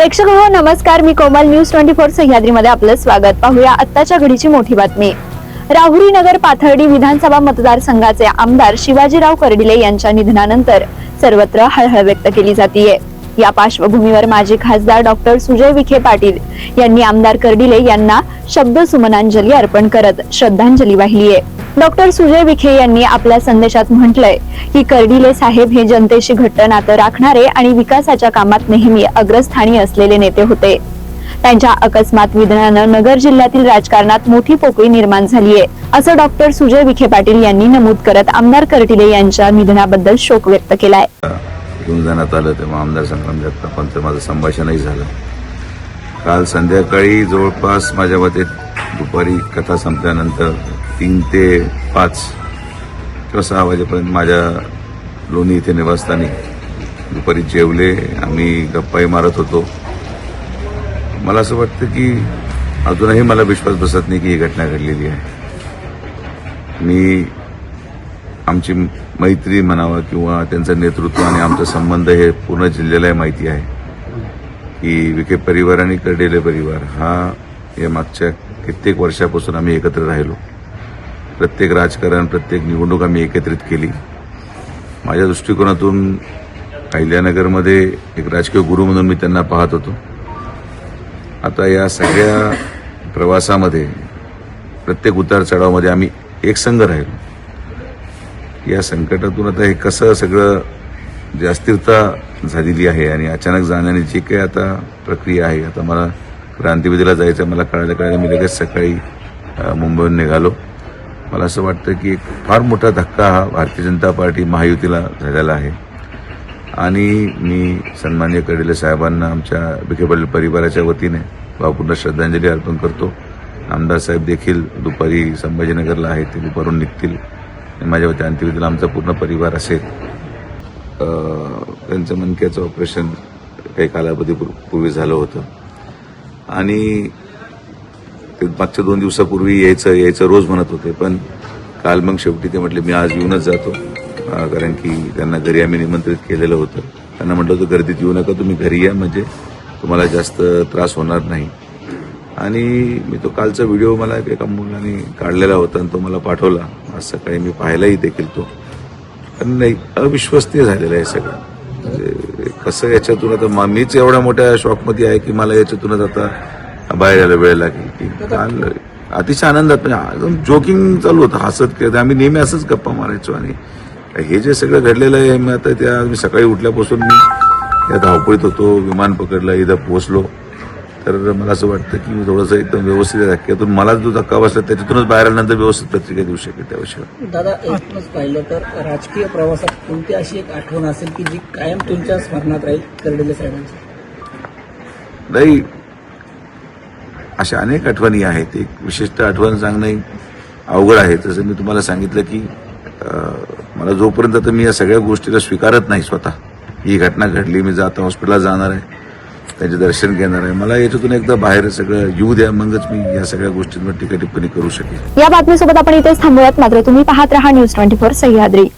प्रेक्षक हो नमस्कार. मी कोमल न्यूज ट्वेंटी फोर सह्याद्रीमध्ये आपलं स्वागत. पाहूया आत्ताच्या घडीची मोठी बातमी. राहुरी नगर पाथर्डी विधानसभा मतदारसंघाचे आमदार शिवाजीराव कर्डिले यांच्या निधनानंतर सर्वत्र हळहळ व्यक्त केली जातीये. या पार्श्वभूमीवर माजी खासदार डॉक्टर सुजय विखे पाटील यांनी आमदार कर्डिले यांना शब्द सुमनांजली अर्पण करत श्रद्धांजली वाहिली आहे डॉक्टर सुजय विखे यांनी आपल्या संदेशात म्हटलंय की कर्डिले साहेब हे जनतेशी घट्ट नातं राखणारे आणि विकासाच्या कामात नेहमी अग्रस्थानी असलेले नेते होते. त्यांच्या अकस्मात निधनानं नगर जिल्ह्यातील राजकारणात मोठी पोकळी निर्माण झाली आहे असं डॉक्टर सुजय विखे पाटील यांनी नमूद करत आमदार कर्टिले यांच्या निधनाबद्दल शोक व्यक्त केलाय. घेऊन जाण्यात आलं तेव्हा आमदार संग्राम जगतापांचं माझं संभाषणही झालं. काल संध्याकाळी जवळपास माझ्या मते दुपारी कथा संपल्यानंतर तीन ते पाच किंवा सहा वाजेपर्यंत माझ्या लोणी इथे निवासस्थानी. दुपारी जेवले आम्ही गप्पाही मारत होतो. मला असं वाटतं की अजूनही मला विश्वास बसत नाही की ही घटना घडलेली आहे. मी आमची मैत्री म्हणावा किंवा त्यांचं नेतृत्व आणि आमचा संबंध हे पूर्ण जिल्ह्यालाही माहिती आहे की विखे परिवार आणि कर्डेले परिवार हा या मागच्या कित्येक वर्षापासून आम्ही एकत्र राहिलो. प्रत्येक राजकारण प्रत्येक निवडणूक आम्ही एकत्रित केली. माझ्या दृष्टिकोनातून अहिल्यानगरमध्ये एक राजकीय गुरु म्हणून मी त्यांना पाहत होतो. आता या सगळ्या प्रवासामध्ये प्रत्येक उतार चढावामध्ये आम्ही एक संघ राहिलो. या संकटातून आता हे कसं सगळं जे अस्थिरता झालेली आहे आणि अचानक जाण्याने जी काही आता प्रक्रिया आहे आता मला क्रांतिविधीला जायचं मला कळायला कळायला मी लगेच सकाळी मुंबईहून निघालो. मला असं वाटतं की एक फार मोठा धक्का हा भारतीय जनता पार्टी महायुतीला झालेला आहे. आणि मी सन्मान्य कडिले साहेबांना आमच्या विखे पाटील परिवाराच्या वतीने भावपूर्ण श्रद्धांजली अर्पण करतो. आमदार साहेब देखील दुपारी संभाजीनगरला आहेत ते दुपारून निघतील. आणि माझ्या वतीने अंत्यविधीला आमचा पूर्ण परिवार असेल. त्यांचं मनक्याचं ऑपरेशन काही कालावधी पूर्वी झालं होतं. आणि ते मागच्या दोन दिवसापूर्वी यायचं यायचं रोज म्हणत होते. पण काल मग शेवटी ते म्हटले मी आज येऊनच जातो. कारण की त्यांना घरी आम्ही निमंत्रित केलेलं होतं. त्यांना म्हटलं होतं गर्दीत येऊ नका तुम्ही घरी या म्हणजे तुम्हाला जास्त त्रास होणार नाही. आणि मी तो कालचा व्हिडिओ मला एका मुलाने काढलेला होता आणि तो मला पाठवला. आज सकाळी मी पाहायलाही देखील तो. पण नाही अविश्वसनीय झालेलं आहे सगळं. म्हणजे कसं याच्यातून आता मा- मीच एवढ्या मोठ्या शॉकमध्ये आहे की मला याच्यातूनच आता बाहेर यायला वेळ लागेल की काल अतिशय आनंदात म्हणजे जोकिंग चालू होतं हसत खेळत. आम्ही नेहमी असंच गप्पा मारायचो आणि हे जे सगळं घडलेलं आहे मी आता त्या मी सकाळी उठल्यापासून मी या धावपळीत होतो विमान पकडलं इथं पोहोचलो. तर मला असं वाटतं की मी थोडंसं एकदम व्यवस्थित धक्क्यातून मला जो धक्का बसला त्याच्यातूनच बाहेर आल्यानंतर व्यवस्थित पत्रिका देऊ शकेल त्या विषयावर. दादा एकूणच पाहिलं तर राजकीय प्रवासात कोणती अशी एक आठवण असेल की जी कायम तुमच्या स्मरणात राहील कर्डिले साहेबांची? नाही अशा अनेक आठवणी आहेत. एक विशिष्ट आठवण सांगणं अवघड आहे. जसं मी तुम्हाला सांगितलं की मला जोपर्यंत तर मी या सगळ्या गोष्टीला स्वीकारत नाही स्वतः. ही घटना घडली मी जाता हॉस्पिटलला जाणार आहे. त्याचे दर्शन घेणार आहे. मला याच्यातून एकदा बाहेर सगळं येऊ द्या मगच मी या सगळ्या गोष्टींवर टीका टिप्पणी करू शकेन. या बातमीसोबत आपण इथेच थांबूयात. मात्र तुम्ही पाहत रहा न्यूज ट्वेंटी फोर सह्याद्री.